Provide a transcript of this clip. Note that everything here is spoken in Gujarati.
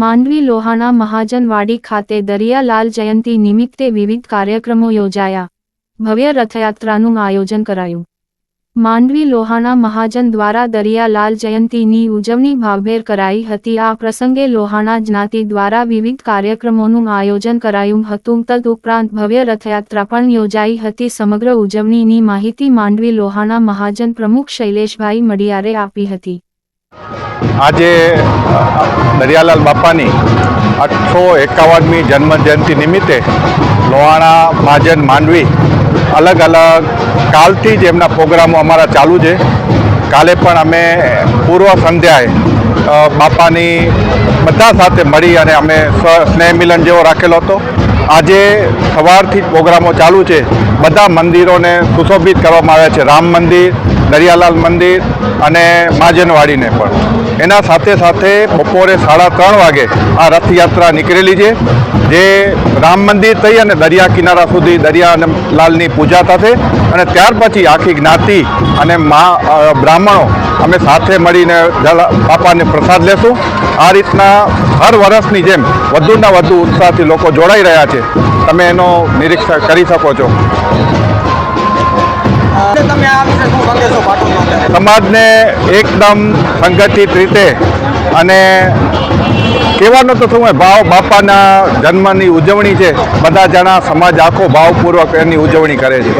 માંડવી લોહાણા મહાજનવાડી ખાતે દરિયાલાલ જયંતી નિમિત્તે વિવિધ કાર્યક્રમો યોજાયા. ભવ્ય રથયાત્રાનું આયોજન કરાયું. માંડવી લોહાણા મહાજન દ્વારા દરિયાલાલ જયંતીની ઉજવણી ભાવભેર કરાઈ હતી. આ પ્રસંગે લોહાણા જ્ઞાતિ દ્વારા વિવિધ કાર્યક્રમોનું આયોજન કરાયું હતું. તદ ઉપરાંત ભવ્ય રથયાત્રા પણ યોજાઈ હતી. સમગ્ર ઉજવણીની માહિતી માંડવી લોહાણા મહાજન પ્રમુખ શૈલેષભાઈ મડિયારે આપી હતી. આજે દરિયાલાલ બાપાની આઠસો એકાવનમી જન્મ જયંતિ નિમિત્તે લોહાણા મહાજન માંડવી અલગ અલગ કાલથી જ એમના પ્રોગ્રામો અમારા ચાલુ છે. કાલે પણ અમે પૂર્વ સંધ્યાએ બાપાની બધા સાથે મળી અને અમે સ્નેહ મિલન જેવો રાખેલો હતો. આજે સવારથી જ પ્રોગ્રામો ચાલુ છે. બધા મંદિરોને સુશોભિત કરવામાં આવ્યા છે. રામ મંદિર દરિયાલાલ મંદિર અને માજનવાડીને પણ. એના સાથે સાથે બપોરે સાડા ત્રણ વાગે આ રથયાત્રા નીકળેલી છે, જે રામ મંદિર થઈ અને દરિયા કિનારા સુધી દરિયા લાલની પૂજા થશે અને ત્યાર પછી આખી જ્ઞાતિ અને મા બ્રાહ્મણો અમે સાથે મળીને બાપાને પ્રસાદ લેશું. આ રીતના હર વર્ષની જેમ વધુના વધુ ઉત્સાહથી લોકો જોડાઈ રહ્યા છે. તમે એનો નિરીક્ષણ કરી શકો છો. સમાજને એકદમ સંગઠિત રીતે અને કહેવાનું તો શું ભાવ બાપાના જન્મની ઉજવણી છે. બધા જણા સમાજ આખો ભાવપૂર્વક એની ઉજવણી કરે છે.